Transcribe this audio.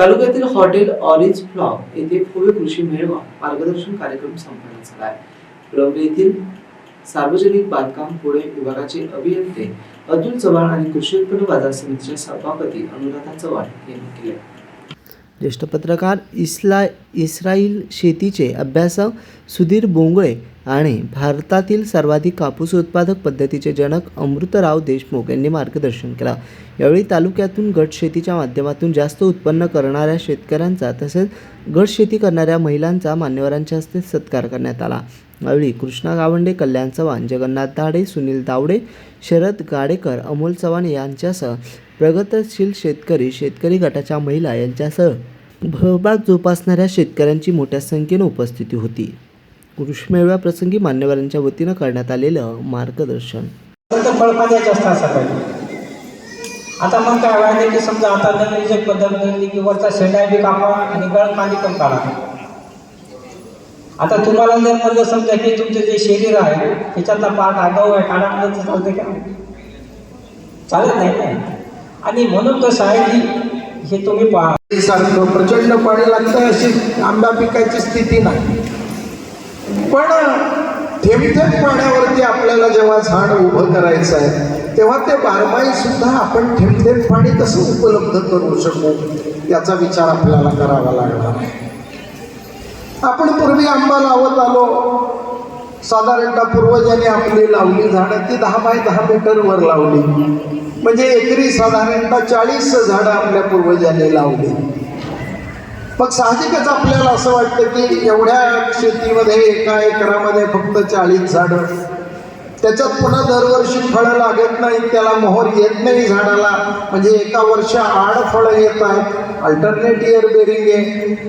तालुक्यातील hotel orange block येथे भव्य कृषी मेळावा मार्गदर्शन कार्यक्रम संपन्न झाला आहे. येथील सार्वजनिक बांधकाम पुणे विभागाचे अभियंते अतुल चव्हाण आणि कृषी उत्पन्न बाजार समितीचे सभापती अनुराधा चव्हाण यांनी केले. ज्येष्ठ पत्रकार इस्ला इस्राईल शेतीचे अभ्यासक सुधीर बोंगळे आणि भारतातील सर्वाधिक कापूस उत्पादक पद्धतीचे जनक अमृतराव देशमुख यांनी मार्गदर्शन केलं. यावेळी तालुक्यातून गट शेतीच्या माध्यमातून जास्त उत्पन्न करणाऱ्या शेतकऱ्यांचा तसेच गट शेती करणाऱ्या महिलांचा मान्यवरांच्या हस्ते सत्कार करण्यात आला. यावेळी कृष्णा गावंडे कल्याण चव्हाण जगन्नाथ दाडे सुनील तावडे शरद गाडेकर अमोल चव्हाण यांच्यासह प्रगतशील शेतकरी शेतकरी गटाच्या महिला यांच्यासह सहभाग जोपासणाऱ्या शेतकऱ्यांची मोठ्या संख्येने उपस्थिती होती. कृषी मेळाव्याप्रसंगी मान्यवरांच्या वतीनं करण्यात आलेलं मार्गदर्शन. असतात सकाळी आता मग काय व्हायचे की समजा आता नवीन जग पद्धत निघली की वरचा शेंडा बी कापा आणि गळ पाणी पण काढा. आता तुम्हाला जर म्हणलं समजा की तुमचं जे शरीर आहे त्याच्यातला पार्ट आगाऊ आहे काढा म्हणलं तर चालते का? चालत नाही ना. आणि म्हणून कसं आहे की हे तुम्ही पहा. प्रचंड पाणी लागतं अशी आंबा पिकायची स्थिती नाही. पण थेंब पाण्यावरती आपल्याला जेव्हा झाड उभं करायचं आहे तेव्हा ते बारमाही सुद्धा आपण थेंब पाणी कसं उपलब्ध करू शकू? याचा विचार आपल्याला करावा लागणार आहे. आपण पूर्वी आंबा लावत आलो. साधारणतः पूर्वजांनी आपली लावली झाडं ती दहा बाय दहा मीटरवर लावली. म्हणजे एकरी साधारणतः चाळीस झाडं आपल्या पूर्वजांनी लावली. मग साहजिकच आपल्याला असं वाटतं की एवढ्या शेतीमध्ये एका एकरामध्ये फक्त चाळीस झाडं. त्याच्यात पुन्हा दरवर्षी फळं लागत नाहीत त्याला मोहर येत नाही झाडाला. म्हणजे एका वर्ष आड फळं येत आहेत अल्टरनेट इयर बेरिंग आहे.